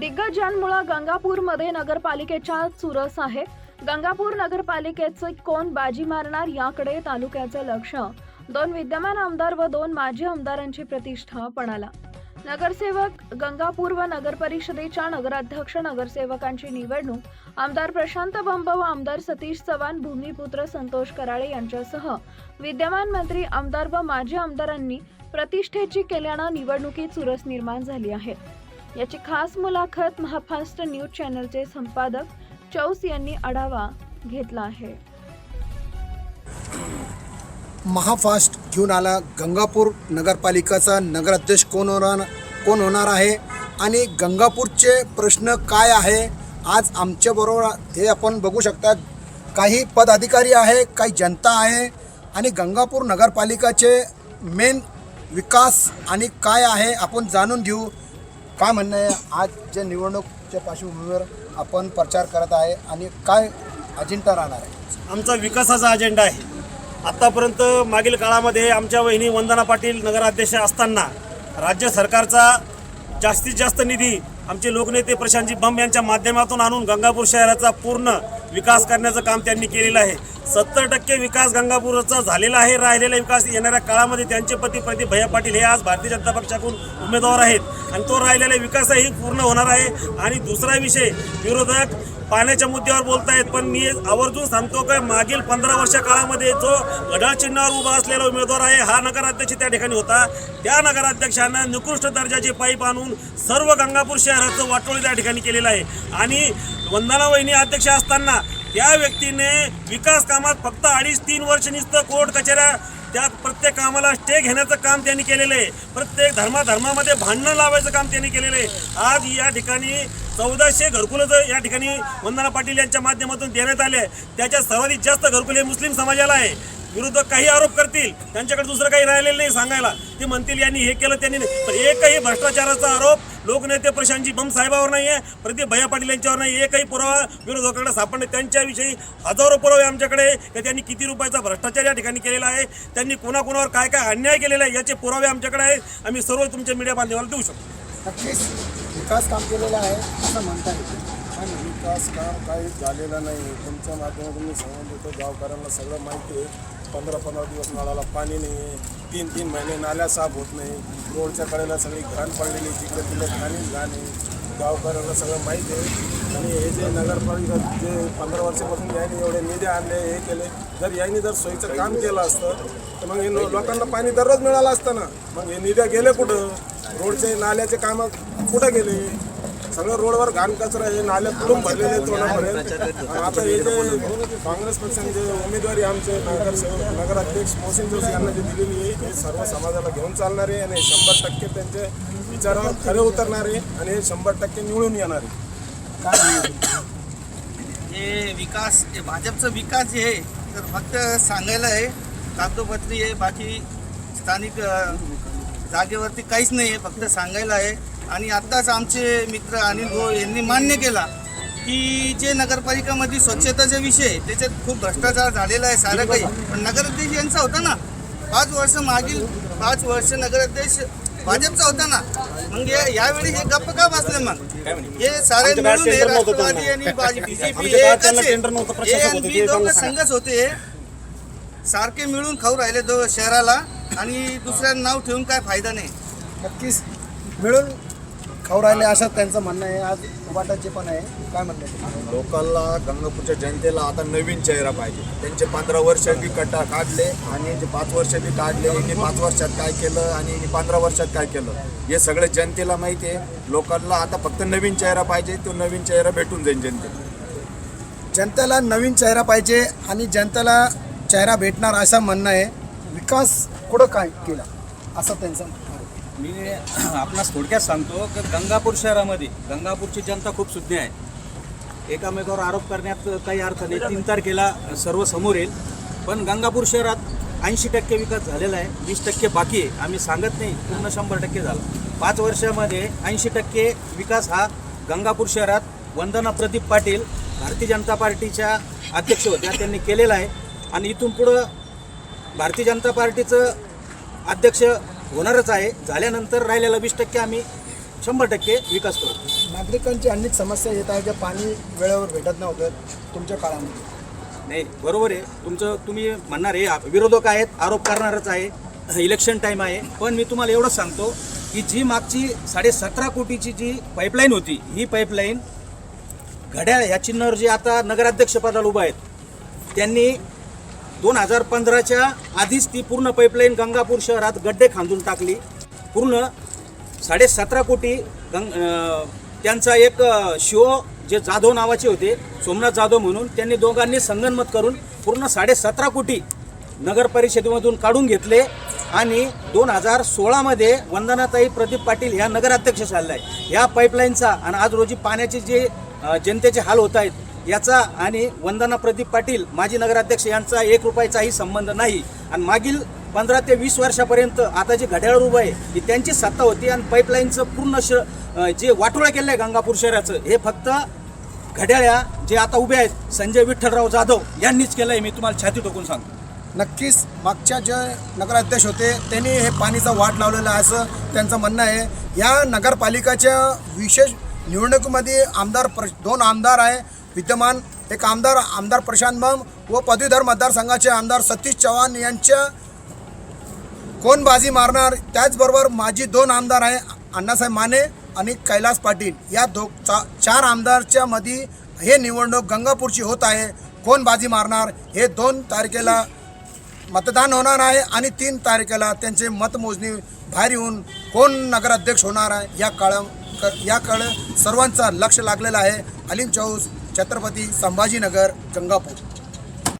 दिग्गजांमुळे गंगापूरमध्ये नगरपालिकेच्या चुरस आहे. गंगापूर नगरपालिकेचे कोण बाजी मारणार याकडे तालुक्याचे लक्ष. दोन विद्यमान आमदार व दोन माजी आमदारांची प्रतिष्ठा पणाला. नगरसेवक गंगापूर व नगरपरिषदेच्या नगराध्यक्ष नगरसेवकांची निवडणूक. आमदार प्रशांत बंब व आमदार सतीश चव्हाण भूमिपुत्र संतोष कराळे यांच्यासह विद्यमान मंत्री आमदार व माजी आमदारांनी प्रतिष्ठेची केल्यानं निवडणुकीत चुरस निर्माण झाली आहे. याची खास मुलाखत महाफास्ट न्यूज चॅनलचे संपादक चौस यांनी आढावा घेतला आहे. महाफास्ट घेऊन आला गंगापूर नगरपालिकाचा नगराध्यक्ष कोण होणार कोण होणार आहे? आणि गंगापूरचे प्रश्न काय आहे? आज आमच्याबरोबर हे आपण बघू शकता काही पदाधिकारी आहे काही जनता आहे. आणि गंगापूर नगरपालिकाचे मेन विकास आणि काय आहे आपण जाणून घेऊ. काय म्हणणं आहे? आज जे निवडणूकच्या पार्श्वभूमीवर आपण प्रचार करत आहे आणि काय अजिंठा राहणार आहे? आमचा विकासाचा अजेंडा आहे. आत्तापर्यंत मागील काळामध्ये आमच्या वहिनी वंदना पाटील नगराध्यक्ष असताना राज्य सरकारचा जास्तीत जास्त निधी आमचे लोकनेते प्रशांतजी बंब यांच्या माध्यमातून आणून गंगापूर शहराचा पूर्ण विकास करण्याचं काम त्यांनी केलेलं आहे. सत्तर टक्के विकास गंगापूरचा झालेला आहे. राहिलेला विकास येणाऱ्या काळामध्ये त्यांचे पती प्रदीप भैया पाटील हे आज भारतीय जनता पक्षाकडून उमेदवार आहेत. आणि तो राहिलेला विकासही पूर्ण होणार आहे. आणि दुसरा विषय विरोधक पाण्याच्या मुद्द्यावर बोलतायत पण मी आवर्जून सांगतो का मागील पंधरा वर्षा काळामध्ये जो घड्याळ चिन्हावर उभा असलेला उमेदवार आहे हा नगराध्यक्ष त्या ठिकाणी होता. त्या नगराध्यक्षांना निकृष्ट दर्जाचे पाईप आणून सर्व गंगापूर शहराचं वाटोळी त्या ठिकाणी केलेलं आहे. आणि वंदना वहिनी अध्यक्ष असताना या व्यक्तीने विकास कामात फक्त अडीच तीन वर्ष निसतं कोर्ट कचेऱ्या त्या प्रत्येक कामाला स्टे घेण्याचं काम त्यांनी केलेलं. आहे प्रत्येक धर्माधर्मामध्ये भांडणं लावायचं काम त्यांनी केलेलं. आहे आज या ठिकाणी चौदाशे घरकुलं जर या ठिकाणी वंदना पाटील यांच्या माध्यमातून देण्यात आले. त्याच्यात सर्वाधिक जास्त घरकुल हे मुस्लिम समाजाला आहे. विरुद्ध काही आरोप करतील त्यांच्याकडे दुसरं काही राहिलेलं नाही सांगायला. ते म्हणतील यांनी हे केलं त्यांनी पण एकही भ्रष्टाचाराचा आरोप लोकनेते प्रशांतजी बम साहेबावर नाही आहे प्रदीप भैया पाटील यांच्यावर नाही एकही पुरावा विरोधकाकडे सापडणे त्यांच्याविषयी हजारो पुरावे आमच्याकडे की त्यांनी किती रुपयाचा भ्रष्टाचार या ठिकाणी केलेला आहे त्यांनी कोणाकोणावर काय काय अन्याय केलेला आहे याचे पुरावे आमच्याकडे आहेत. आम्ही सर्व तुमच्या मीडिया बांधवाला देऊ शकतो. नक्कीच. विकास काम केलेला आहे असं म्हणता येईल. आणि विकास काम काही झालेलं नाही. तुमच्या माध्यमातून मी सांगून देतो गावकऱ्यांना सगळं माहिती आहे. पंधरा पंधरा दिवस नळाला पाणी नाही आहे तीन तीन महिने नाल्या साफ होत नाही रोडच्या कडेला सगळी घाण पडलेली जिकडे तिकडे घाणी घाण आहे गावकऱ्यांना सगळं माहीत आहे. आणि हे जे नगरपालिका जे पंधरा वर्षापासून याने एवढे निधी आणले हे केले जर यांनी जर सोयीचं काम केलं असतं तर मग हे लोकांना पाणी दररोज मिळालं असतं ना. मग हे निध्या गेले कुठं? रोडचे नाल्याचे कामं कुठं गेले? सगळं रोडवर घाण कचरा हे नाल्या कुठून भरलेले आहेत तोंडापर्यंत. आता हे जे काँग्रेस पक्षाने जे उमेदवारी आमचे नगरसेवक नगराध्यक्ष मोहसिन जोशी यांना जे दिलेली आहे हे सर्व समाजाला घेऊन चालणार आहे आणि शंभर टक्के त्यांचे विचारावर खरे उतरणार आहे आणि हे शंभर टक्के निवडून येणार आहे. हे विकास हे भाजपचा विकास जे आहे तर फक्त सांगायला आहे कागदोपत्री आहे बाकी स्थानिक जागेवरती काहीच नाही आहे फक्त सांगायला आहे. आणि आत्ताच आमचे मित्र अनिल भाऊ यांनी मान्य केला की जे नगरपालिकामध्ये स्वच्छताचा विषय त्याच्यात खूप भ्रष्टाचार झालेला आहे सारं काही. पण नगराध्यक्ष यांचा होता ना. पाच वर्ष मागील पाच वर्ष नगराध्यक्ष भाजपचा होता ना. मग हे- यावेळी हे गप्प का बसले मग? हे सारे मिळून हे राष्ट्रवादी आणि बीजेपी सांगा. संघच होते. सारखे मिळून खाऊ राहिले दो शहराला आणि दुसऱ्या नाव ठेवून काय फायदा नाही. नक्कीच. मिळून खाऊ राहिले असं त्यांचं म्हणणं आहे. आज उबाटाचे पण आहे. काय म्हणणं? लोकांना गंगापूरच्या जनतेला आता नवीन चेहरा पाहिजे. त्यांचे पंधरा वर्ष बी कटा काढले आणि जे पाच वर्ष बी काढले यांनी पाच वर्षात काय केलं आणि यांनी पंधरा वर्षात काय केलं? हे सगळं जनतेला माहिती आहे. लोकांना आता फक्त नवीन चेहरा पाहिजे तो नवीन चेहरा भेटून जाईल जनतेला. जनतेला नवीन चेहरा पाहिजे आणि जनतेला चेहरा भेटणार असं म्हणणं आहे. विकास कुठं काय केला? असं त्यांचं. मी आपणास थोडक्यात सांगतो की गंगापूर शहरामध्ये गंगापूरची जनता खूप सुज्ञ आहे. एकामेकावर आरोप करण्यात काही अर्थ नाही. तीन तारखेला सर्व समोर येईल. पण गंगापूर शहरात ऐंशी टक्के विकास झालेला आहे. वीस टक्के बाकी आहे. आम्ही सांगत नाही. पूर्ण शंभर टक्के झाला. पाच वर्षामध्ये ऐंशी टक्के विकास हा गंगापूर शहरात वंदना प्रदीप पाटील भारतीय जनता पार्टीच्या अध्यक्ष होत्या. त्यांनी केलेला आहे. आणि इथून पुढं भारतीय जनता पार्टीचं अध्यक्ष होणारच आहे. झाल्यानंतर राहिलेला वीस टक्के आम्ही शंभर टक्के विकास करू नागरिकांची अनेक समस्या येत आहे की पाणी वेळेवर भेटत नव्हतं तुमच्या काळामध्ये. नाही बरोबर आहे. तुमचं तुम्ही म्हणणार आहे विरोधक आहेत आरोप करणारच आहे. इलेक्शन टाईम आहे. पण मी तुम्हाला एवढंच सांगतो की जी मागची साडे सतरा कोटीची जी पाईपलाईन होती ही पाईपलाईन घड्याळ ह्या चिन्हावर जे आता नगराध्यक्षपदाला उभा आहेत त्यांनी दोन हजार पंधराच्या आधीच ती पूर्ण पाईपलाईन गंगापूर शहरात गड्डे खांदून टाकली. पूर्ण साडे सतरा कोटी गंग त्यांचा एक शिव जे जाधव नावाचे होते सोमनाथ जाधव म्हणून त्यांनी दोघांनी संगनमत करून पूर्ण साडेसतरा कोटी नगर परिषदेमधून काढून घेतले आणि दोन हजार सोळामध्ये वंदनाताई प्रदीप पाटील ह्या नगराध्यक्ष झाल्या आहे ह्या पाईपलाईनचा आणि आज रोजी पाण्याचे जे जनतेचे हाल होत आहेत याचा आणि वंदना प्रदीप पाटील माजी नगराध्यक्ष यांचा एक रुपयाचाही संबंध नाही. आणि मागील पंधरा ते वीस वर्षापर्यंत आता जे घड्याळ उभं आहे ही त्यांची सत्ता होती आणि पाईपलाईनचं पूर्ण श जे वाटोळं केलं आहे गंगापूर शहराचं हे फक्त घड्याळ्या जे आता उभे आहेत संजय विठ्ठलराव जाधव यांनीच केलं आहे मी तुम्हाला छाती टोकून सांगतो. नक्कीच मागच्या जे नगराध्यक्ष होते त्यांनी हे पाणीचा वाट लावलेला आहे असं त्यांचं म्हणणं आहे. या नगरपालिकाच्या विशेष निवडणुकीमध्ये आमदार प्र दोन आमदार आहे. विद्यमान एक आमदार आमदार प्रशांत बम व पदवीधर मतदारसंघाचे आमदार सतीश चव्हाण यांच्या कोण बाजी मारणार. त्याचबरोबर माझी दोन आमदार आहे अण्णासाहेब माने आणि कैलास पाटील. या दो चा चार आमदारच्या मध्ये हे निवडणूक गंगापूरची होत आहे. कोण बाजी मारणार. हे दोन तारखेला मतदान होणार आहे आणि तीन तारखेला त्यांचे मतमोजणी बाहेर येऊन कोण नगराध्यक्ष होणार आहे या काळ याकडे सर्वांचा लक्ष लागलेला आहे. अलीम चौस छत्रपती संभाजीनगर गंगापूर.